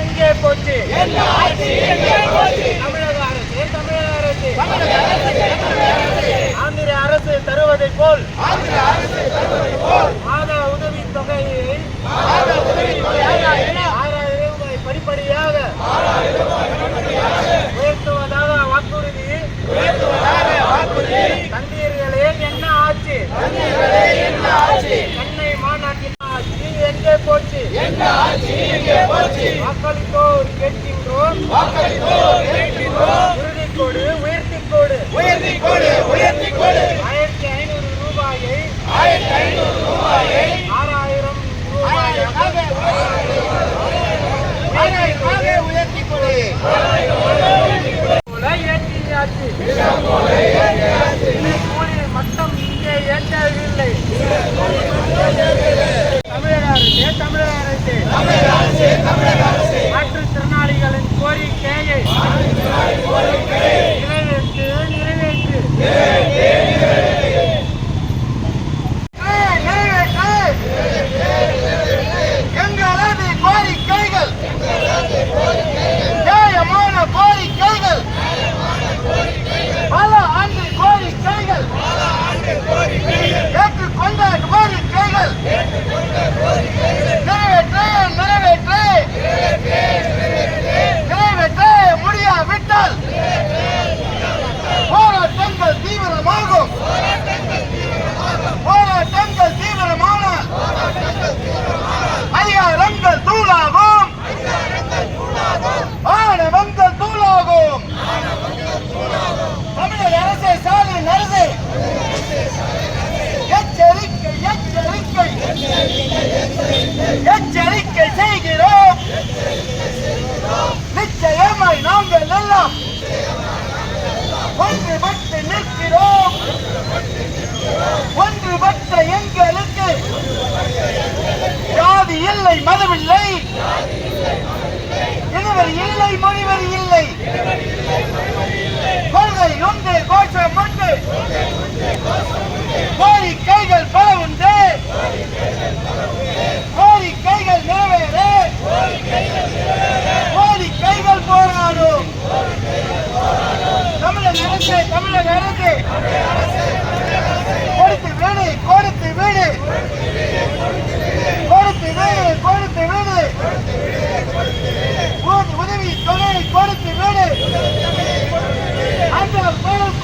எங்கே போச்சு தமிழக அரசு தமிழக அரசு ஆந்திர அரசு தருவதை போல் மாத உதவி தொகையை ஆறாயிரம் ரூபாய் படிப்படியாக உயர்த்துவதாக வாக்குறுதி. தண்ணீர்களே என்ன ஆச்சு என்ன ஆச்சு ஆட்சி எங்கே போச்சு. எங்க ஆட்சி இல்லை மதமில்லை இதுவரை இல்லை.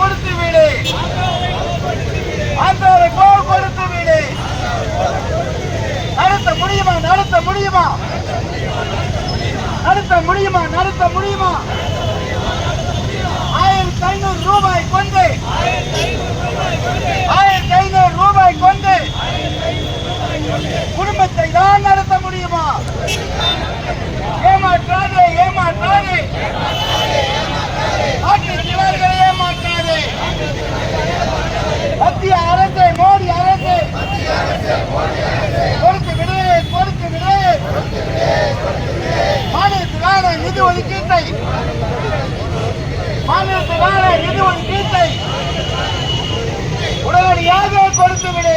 கோபப்படுத்தி விடு ஆந்திராவை கோபப்படுத்தி விடு நடத்த முடியுமா? நடத்த முடியுமா? நடத்த முடியுமா? நடத்த முடியுமா? ஒதுக்கீட்டை. மாநிலத்தினால நிதி ஒதுக்கீட்டை? உடனடியாக கொடுத்துவிடு.